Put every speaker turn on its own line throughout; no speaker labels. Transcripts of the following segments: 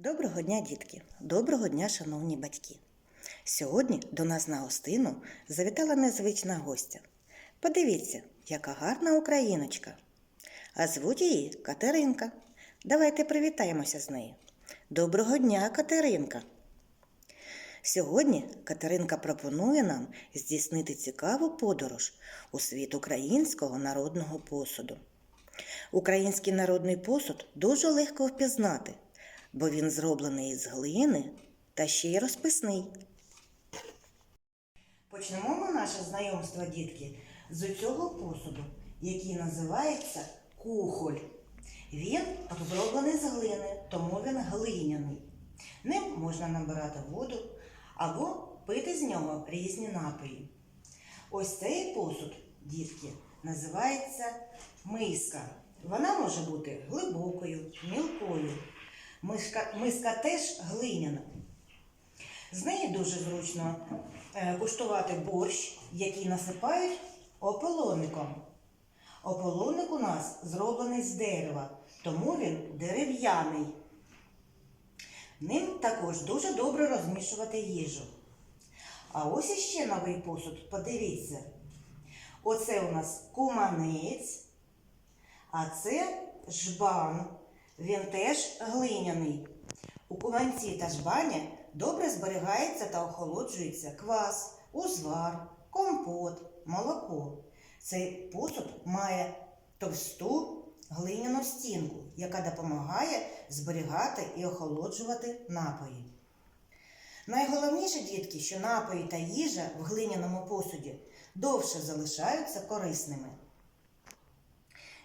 Доброго дня, дітки! Доброго дня, шановні батьки! Сьогодні до нас на гостину завітала незвична гостя. Подивіться, яка гарна україночка. А звуть її Катеринка. Давайте привітаємося з нею. Доброго дня, Катеринка! Сьогодні Катеринка пропонує нам здійснити цікаву подорож у світ українського народного посуду. Український народний посуд дуже легко впізнати, бо він зроблений із глини та ще й розписний. Почнемо ми наше знайомство, дітки, з цього посуду, який називається кухоль. Він зроблений з глини, тому він глиняний. Ним можна набирати воду або пити з нього різні напої. Ось цей посуд, дітки, називається миска. Вона може бути глибокою, мілкою. Миска, теж глиняна. З неї дуже зручно е, куштувати борщ, який насипають ополоником. Ополоник у нас зроблений з дерева, тому він дерев'яний. Ним також дуже добре розмішувати їжу. А ось іще новий посуд, подивіться. Оце у нас куманець, а це жбан. Він теж глиняний. У куманці та жбані добре зберігається та охолоджується квас, узвар, компот, молоко. Цей посуд має товсту глиняну стінку, яка допомагає зберігати і охолоджувати напої. Найголовніше, дітки, що напої та їжа в глиняному посуді довше залишаються корисними.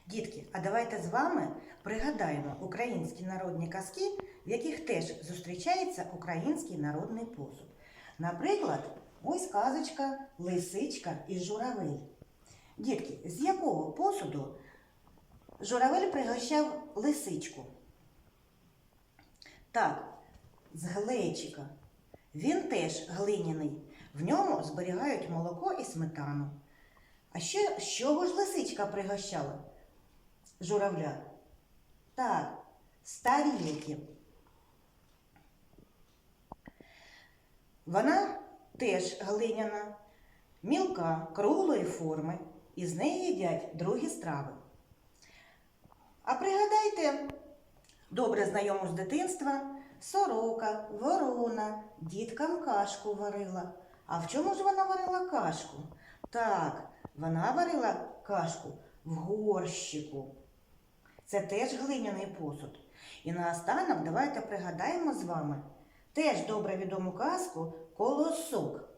Дітки, а давайте з вами пригадаємо українські народні казки, в яких теж зустрічається український народний посуд. Наприклад, ось казочка Лисичка і Журавель. Дітки, з якого посуду журавель пригощав лисичку? Так, з глечика. Він теж глиняний. В ньому зберігають молоко і сметану. А що, з чого ж лисичка пригощала? Журавля. Так, з тарілки. Вона теж глиняна, мілка, круглої форми, і з неї їдять другі страви. А пригадайте, добре знайому з дитинства, сорока, ворона, діткам кашку варила. А в чому ж вона варила кашку? Так, вона варила кашку в горщику. Це теж глиняний посуд. І наостанок давайте пригадаємо з вами теж добре відому казку колосок.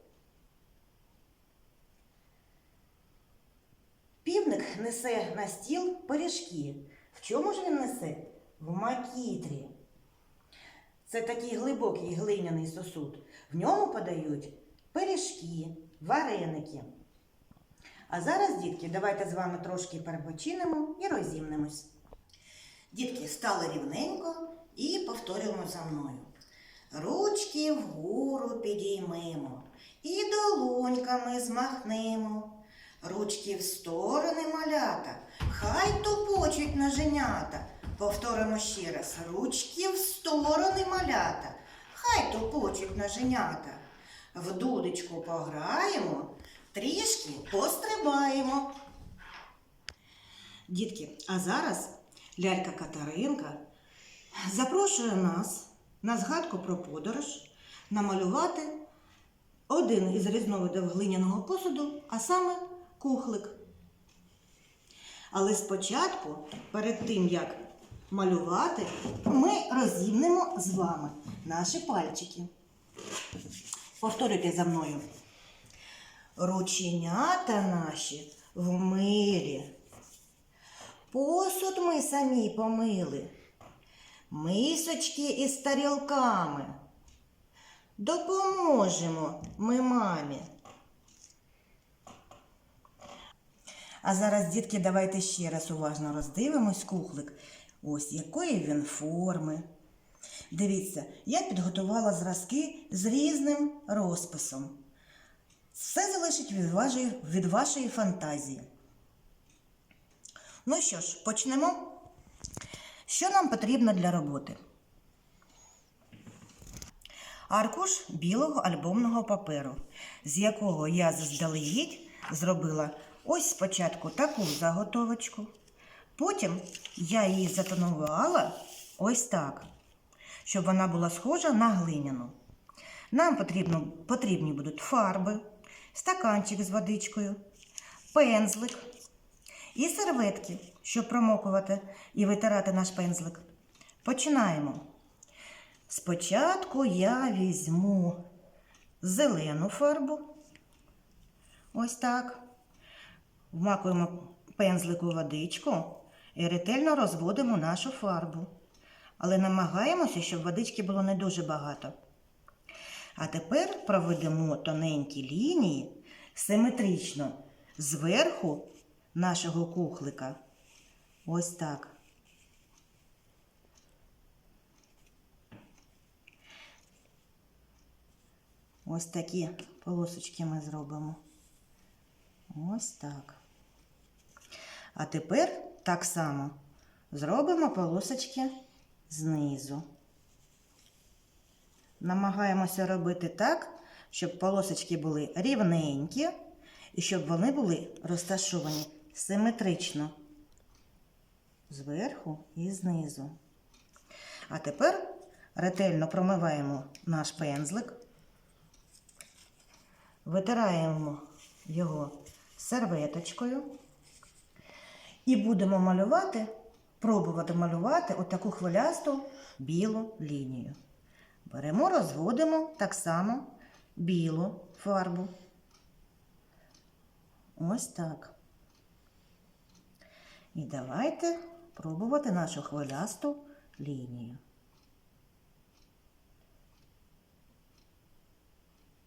Півник несе на стіл пиріжки. В чому ж він несе? В макітрі. Це такий глибокий глиняний сосуд. В ньому подають пиріжки, вареники. А зараз, дітки, давайте з вами трошки перепочинемо і розімнемось. Дітки, стали рівненько і повторюємо за мною. Ручки вгору підіймемо і долоньками змахнемо. Ручки в сторони малята, хай тупочуть ноженята. Повторимо ще раз. Ручки в сторони малята, хай тупочуть ноженята. В дудочку пограємо, трішки пострибаємо. Дітки, а зараз лялька Катеринка запрошує нас на згадку про подорож намалювати один із різновидів глиняного посуду, а саме кухлик. Але спочатку, перед тим як малювати, ми розімнемо з вами наші пальчики. Повторюйте за мною. Рученята наші в милі. Посуд ми самі помили. Мисочки із тарілками. Допоможемо ми мамі. А зараз, дітки, давайте ще раз уважно роздивимось кухлик. Ось якої він форми. Дивіться, я підготувала зразки з різним розписом. Все залежить від вашої, від вашої фантазії. Ну що ж, почнемо. Що нам потрібно для роботи? аркуш білого альбомного паперу, з якого я заздалегідь зробила ось спочатку таку заготовочку. Потім я її затонувала ось так, щоб вона була схожа на глиняну. Нам потрібно, потрібні будуть фарби, стаканчик з водичкою, пензлик і серветки, щоб промокувати і витирати наш пензлик. Починаємо. Спочатку я візьму зелену фарбу. Ось так. Вмакуємо пензлик у водичку і ретельно розводимо нашу фарбу. Але намагаємося, щоб водички було не дуже багато. А тепер проведемо тоненькі лінії симетрично зверху нашого кухлика. Ось так. Ось такі полосочки ми зробимо. Ось так. А тепер так само зробимо полосочки знизу. Намагаємося робити так, щоб полосочки були рівненькі і щоб вони були розташовані симетрично зверху і знизу. А тепер ретельно промиваємо наш пензлик, витираємо його серветочкою і будемо малювати, пробувати малювати отаку хвилясту білу лінію. Беремо, розводимо так само білу фарбу. Ось так. І давайте пробувати нашу хвилясту лінію.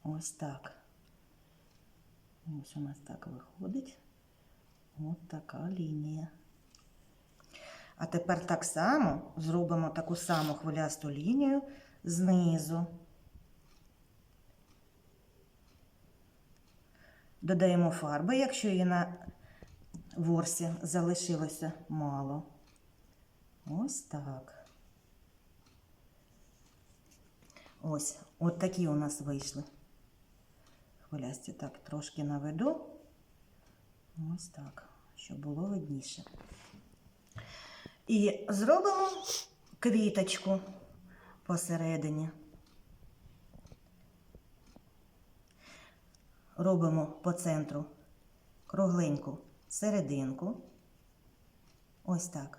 Ось так. Ось у нас так виходить. Ось така лінія. А тепер так само зробимо таку саму хвилясту лінію знизу. Додаємо фарби, якщо її на ворсі залишилося мало. Ось так. Ось, от такі у нас вийшли. Хвилясті так трошки наведу. Ось так, щоб було видніше. І зробимо квіточку посередині. Робимо по центру кругленьку серединку. Ось так.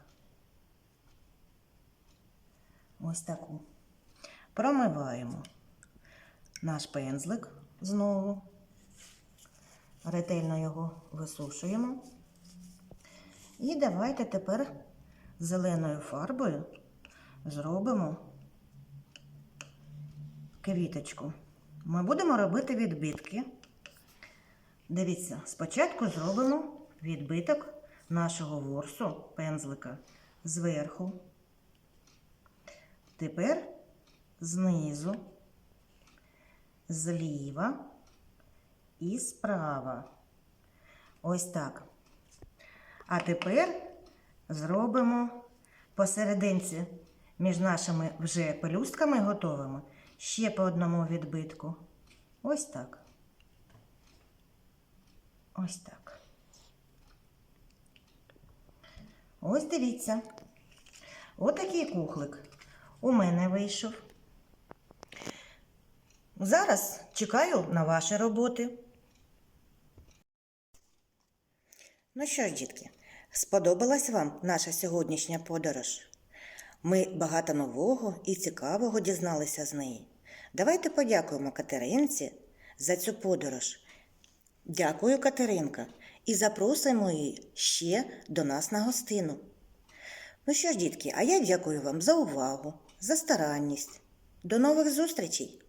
Ось таку. Промиваємо наш пензлик знову. Ретельно його висушуємо. І давайте тепер зеленою фарбою зробимо квіточку. Ми будемо робити відбитки. Дивіться, спочатку зробимо відбиток нашого ворсу пензлика зверху. Тепер знизу, зліва і справа. Ось так. А тепер зробимо посерединці між нашими вже пелюстками готовими ще по одному відбитку. Ось так. Ось так. Ось дивіться. Отакий кухлик у мене вийшов. Зараз чекаю на ваші роботи. Ну що ж, дітки, сподобалась вам наша сьогоднішня подорож? Ми багато нового і цікавого дізналися з неї. Давайте подякуємо Катеринці за цю подорож. Дякую, Катеринка, і запросимо її ще до нас на гостину. Ну що ж, дітки, а я дякую вам за увагу, за старанність. До нових зустрічей!